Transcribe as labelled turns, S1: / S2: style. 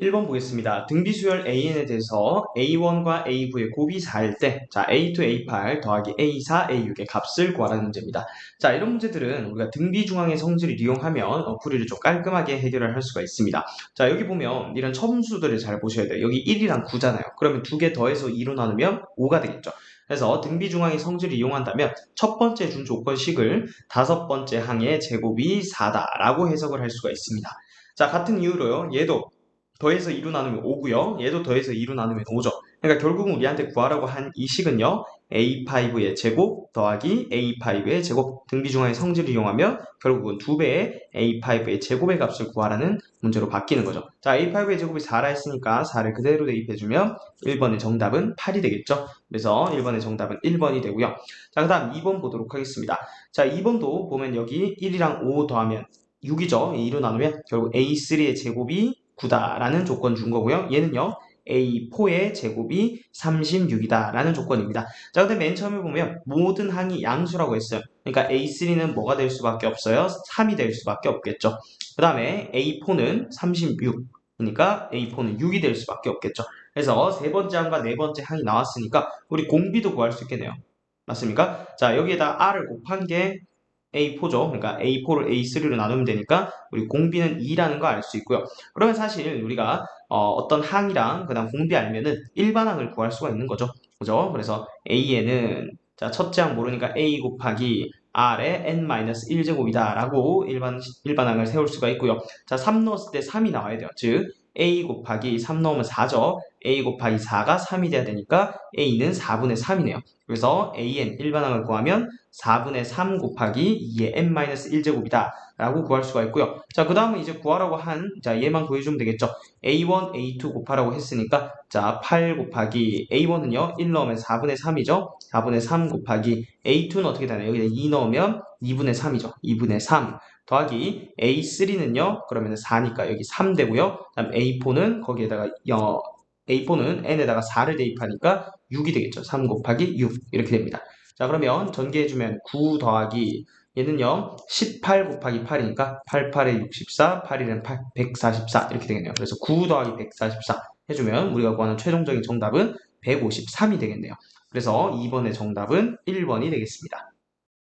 S1: 1번 보겠습니다. 등비수열 AN에 대해서 A1과 A9의 곱이 4일 때, 자, A2, A8 더하기 A4, A6의 값을 구하라는 문제입니다. 자, 이런 문제들은 우리가 등비중앙의 성질을 이용하면 어, 풀이를 좀 깔끔하게 해결을 할 수가 있습니다. 자, 여기 보면 이런 첨수들을 잘 보셔야 돼요. 여기 1이랑 9잖아요. 그러면 두 개 더해서 2로 나누면 5가 되겠죠. 그래서 등비중앙의 성질을 이용한다면 첫 번째 준 조건식을 다섯 번째 항의 제곱이 4다라고 해석을 할 수가 있습니다. 자, 같은 이유로요. 얘도 더해서 2로 나누면 5고요. 얘도 더해서 2로 나누면 5죠. 그러니까 결국은 우리한테 구하라고 한 이 식은요. A5의 제곱 더하기 A5의 제곱 등비중앙의 성질을 이용하면 결국은 2배의 A5의 제곱의 값을 구하라는 문제로 바뀌는 거죠. 자, A5의 제곱이 4라 했으니까 4를 그대로 대입해주면 1번의 정답은 8이 되겠죠. 그래서 1번의 정답은 1번이 되고요. 자, 그 다음 2번 보도록 하겠습니다. 자, 2번도 보면 여기 1이랑 5 더하면 6이죠. 2로 나누면 결국 A3의 제곱이 9다라는 조건 준 거고요. 얘는요. A4의 제곱이 36이다 라는 조건입니다. 자, 근데 맨 처음에 보면 모든 항이 양수라고 했어요. 그러니까 A3는 뭐가 될 수밖에 없어요? 3이 될 수밖에 없겠죠. 그 다음에 A4는 36. 그러니까 A4는 6이 될 수밖에 없겠죠. 그래서 세 번째 항과 네 번째 항이 나왔으니까 우리 공비도 구할 수 있겠네요. 맞습니까? 자, 여기에다 R을 곱한 게 A4죠. 그러니까 A4를 A3로 나누면 되니까 우리 공비는 2라는 거 알 수 있고요. 그러면 사실 우리가 어, 떤 항이랑 그다음 공비 알면은 일반 항을 구할 수가 있는 거죠. 그죠? 그래서 A에는 자, 첫째 항 모르니까 A 곱하기 R의 n-1제곱이다 라고 일반, 일반항을 세울 수가 있고요. 자, 3 넣었을 때 3이 나와야 돼요. 즉, A 곱하기 3 넣으면 4죠. A 곱하기 4가 3이 돼야 되니까 A는 4분의 3이네요. 그래서 AN 일반항을 구하면 4분의 3 곱하기 2의 n-1제곱이다 라고 구할 수가 있고요. 자, 그 다음은 이제 구하라고 한, 자, 얘만 구해주면 되겠죠. A1, A2 곱하라고 했으니까, 자, 8 곱하기 A1은요, 1 넣으면 4분의 3이죠. 4분의 3 곱하기 A2는 어떻게 되나요? 여기다 2 넣으면 2분의 3이죠. 2분의 3 더하기 A3는요, 그러면 4니까 여기 3 되고요. 그 다음 A4는 거기에다가 어, A4는 n에다가 4를 대입하니까 6이 되겠죠. 3 곱하기 6 이렇게 됩니다. 자 그러면 전개해주면 9 더하기 얘는요 18 곱하기 8이니까 8, 8에 64, 8, 1은 8, 144 이렇게 되겠네요. 그래서 9 더하기 144 해주면 우리가 구하는 최종적인 정답은 153이 되겠네요. 그래서 2번의 정답은 1번이 되겠습니다.